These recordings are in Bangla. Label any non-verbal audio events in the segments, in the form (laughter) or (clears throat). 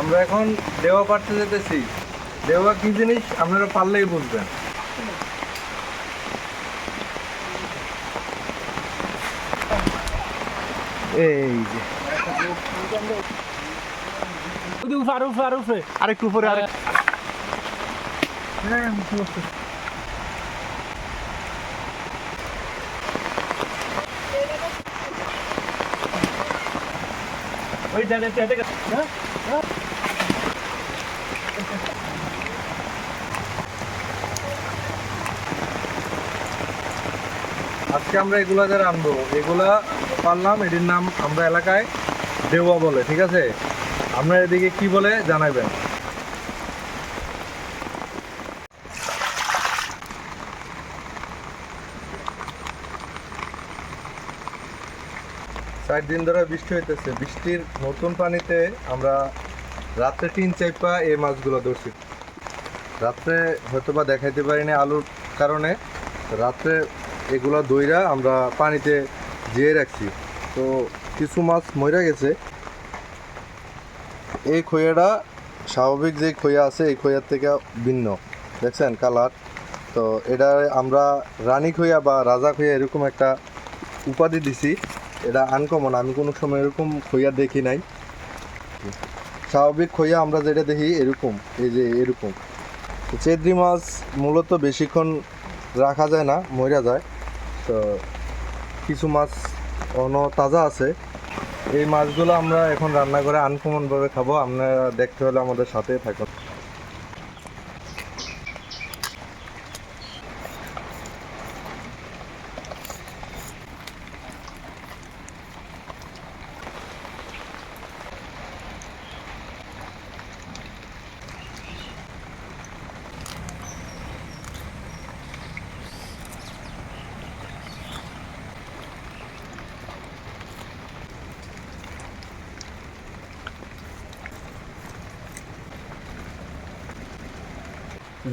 আমরা এখন দেওয়া পারতে যেতেছি। দেওয়া কি জিনিস আপনারা পারলেই বুঝবেন। এই যে। আরেকটু উপরে, আরেক ওই জানে আজকে আমরা এগুলা যারা আনব এগুলা পারলাম, এটির নাম আমরা এলাকায় দেওয়া বলে, ঠিক আছে? আমরা এদিকে কি বলে জানাবেন? চার দিন ধরে বৃষ্টি হইতেছে। বৃষ্টির নতুন পানিতে আমরা রাত্রে তিন চাইপা এই মাছগুলো ধরছি। রাত্রে হয়তো বা দেখাইতে পারিনি আলুর কারণে। রাত্রে এগুলো দইরা আমরা পানিতে জিয়ে রাখছি। তো কিছু মাছ মরে গেছে। এই খইয়াটা স্বাভাবিক যে খইয়া আছে, এই খইয়ার থেকে ভিন্ন। দেখছেন কালার? তো এটা আমরা রানী খইয়া বা রাজা খইয়া এরকম একটা উপাধি দিছি। এটা আনকমন আমি কোনো সময় এরকম খইয়া দেখি নাই। স্বাভাবিক খইয়া আমরা যেটা দেখি এরকম, এই যে এরকম। চেদ্রি মাছ মূলত বেশিক্ষণ রাখা যায় না মরা যায়। তো কিছু মাছ অন তাজা আছে। এই মাছগুলো আমরা এখন রান্না করে আনকমনভাবে খাব। আপনারা দেখতে হলে আমাদের সাথেই থাকুন।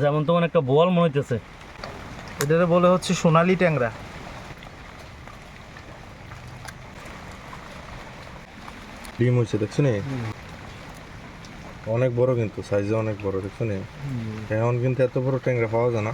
যেমন তোমার একটা বল মনে হইতেছে। এটাতে বলে হচ্ছে সোনালি ট্যাংরা। ডিম হয়েছে দেখছ নি? অনেক বড় কিন্তু সাইজে অনেক বড় দেখছ নি? এখন কিন্তু এত বড় ট্যাংরা পাওয়া যায় না।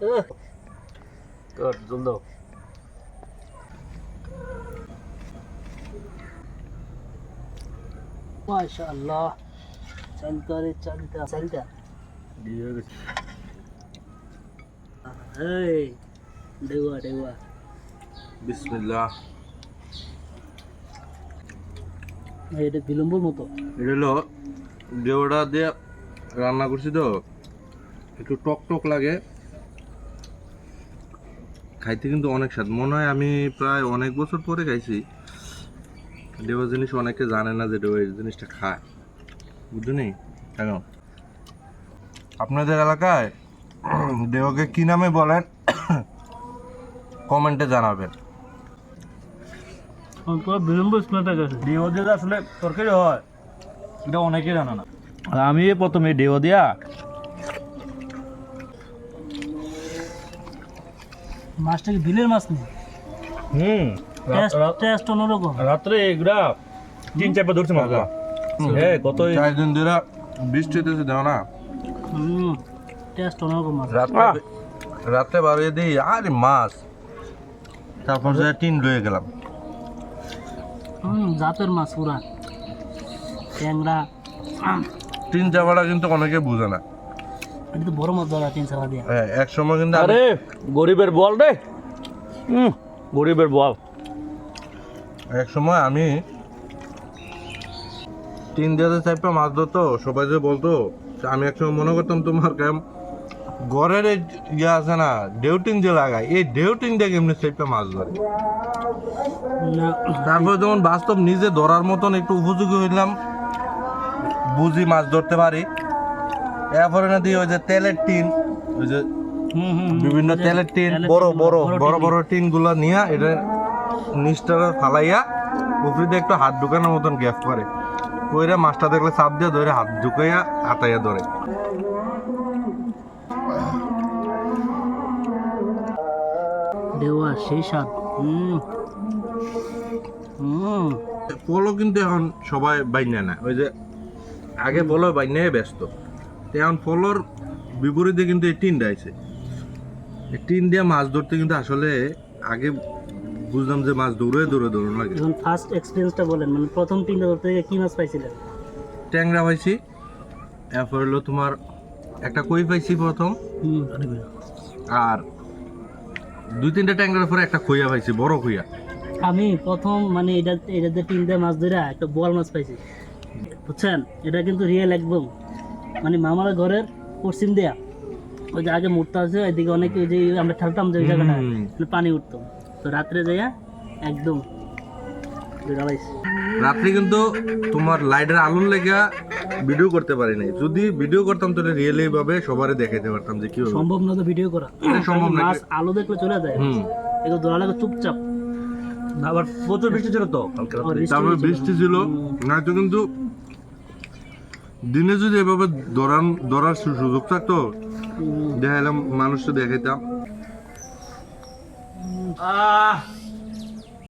Good, জল দাও মাশাআল্লাহ। চলতা রে চলতা চলতা দিয়ে গেছে এই দেওয়া দেওয়া বিসমিল্লাহ। এটা বিলম্বর মতো। এটা হলো দেওড়া দিয়ে রান্না করছি তো। একটু টক টক লাগে। খাইতে কিন্তু অনেক স্বাদ। মনে হয় আমি প্রায় অনেক বছর পরে খাইছি। দেওয়া জিনিস অনেকে জানে না যে এই জিনিসটা খায়। বুঝলি কেন আপনাদের এলাকায় (clears throat) দেওয়াকে কি নামে বলেন? (clears throat) কমেন্টে জানাবেন। দিয়ে আসলে তরকারি হয় এটা অনেকে জানে না। আমি প্রথমে ডিও দিয়া মাছটা কি বিলের মাছ নেই। হুম টেস্ট টেস্ট অন্যরকম। রাত্রে এগুলা তিন চারবার ধরছে মাছটা হ্যাঁ কত চার দিন ধরে বৃষ্টি হইতেছে দেও না। হুম টেস্ট অন্যরকম মাছ। রাত্রে রাত্রে বাড়িয়ে দিই আরে মাছ। তারপর যে টিন রয়ে গেলাম। হুম জাতের মাছ পুরা। ট্যাংরা। টিন চাপাটা কিন্তু অনেকে বুঝে না। এটা তো বড় মাছ ধরা তিন চালা দিয়ে। হ্যাঁ, এক সময় কিন্তু আমি- আরে গরিবের বল রে। হুম গরিবের বল। এক সময় আমি টিন দিয়ে চাইপা মাছ ধরতো সবাই যে বলতো আমি এক সময় মনে করতাম তোমার কেম ঘরের ইয়ে আছে না ডেউটিন যে লাগায় এই ডেউটিন দিয়ে কেমনি চাইপা মাছ ধরে? না। তারপরে যখন বাস্তব নিজে ধরার মতন একটু উপযোগী হইলাম বুঝি মাছ ধরতে পারি। এরপরে না দিয়ে ওই যে তেলের টিন ওই যে বিভিন্ন তেলের টিন বড় বড় বড় বড় টিন। গুলো নিয়ে এটা নিচটা ফালাইয়া উপরে দিয়ে একটু হাত ঢুকানোর মতন গ্যাপ করে। কইরা মাছটা দেখলে চাপ দিয়ে ধরে হাত ঢুকাইয়া আটাইয়া ধরে। দেওয়া সেই স্বাদ হুম। হুম। পলো কিন্তু এখন সবাই বাইনে না। ওই যে আগে পলো বাইনে ব্যস্ত। এখন পলোর বিপরীতে কিন্তু এই টিনটা আছে এই টিন দিয়ে মাছ ধরতে কিন্তু আসলে আগে বুঝলাম যে মাছ দৌড়ে দৌড়ে দৌড়ানো লাগে। এখন ফার্স্ট এক্সপিরিয়েন্সটা বলেন মানে প্রথম তিনটা ধরতে গিয়ে কি মাছ পাইছিলেন? ট্যাংরা পাইছি এরপর হলো তোমার একটা কই পাইছি প্রথম? আর দুই তিনটা ট্যাংরার পরে একটা খইয়া পাইছি বড় খইয়া। আমি প্রথম মানে এটা এটাতে তিনটা মাছ ধরে একটা বোয়াল মাছ পাইছি। বুঝছেন? এটা কিন্তু রিয়েল একদম। মানে মামার ঘরের পশ্চিম দেয়া। ওই যে আগে মুড়তে আছে এদিকে অনেক ওই যে আমরা খেলতাম যে ওই জায়গাটা মানে পানি উঠতো। তো রাত্রে যাইয়া একদম। রাত্রে কিন্তু তোমার লাইটের আলোর লেগা ভিডিও করতে পারি নাই। যদি ভিডিও করতাম তাহলে রিয়েলি ভাবে সবারই দেখাইতে পারতাম যে কি হবে সম্ভব না তো ভিডিও করা। সম্ভব না। আলো দেখলে চলে যায়। হুম। এগুলো ধরা লাগে চুপচাপ। আবার প্রচুর বৃষ্টি ছিল তো কালকে রাত্রে। বৃষ্টি তারপরে। বৃষ্টি ছিল। নয়তো কিন্তু দিনে যদি এভাবে দৌড়ান দৌড়ার সুযোগ থাকতো। দেখাইলাম মানুষটা দেখাইতাম আহ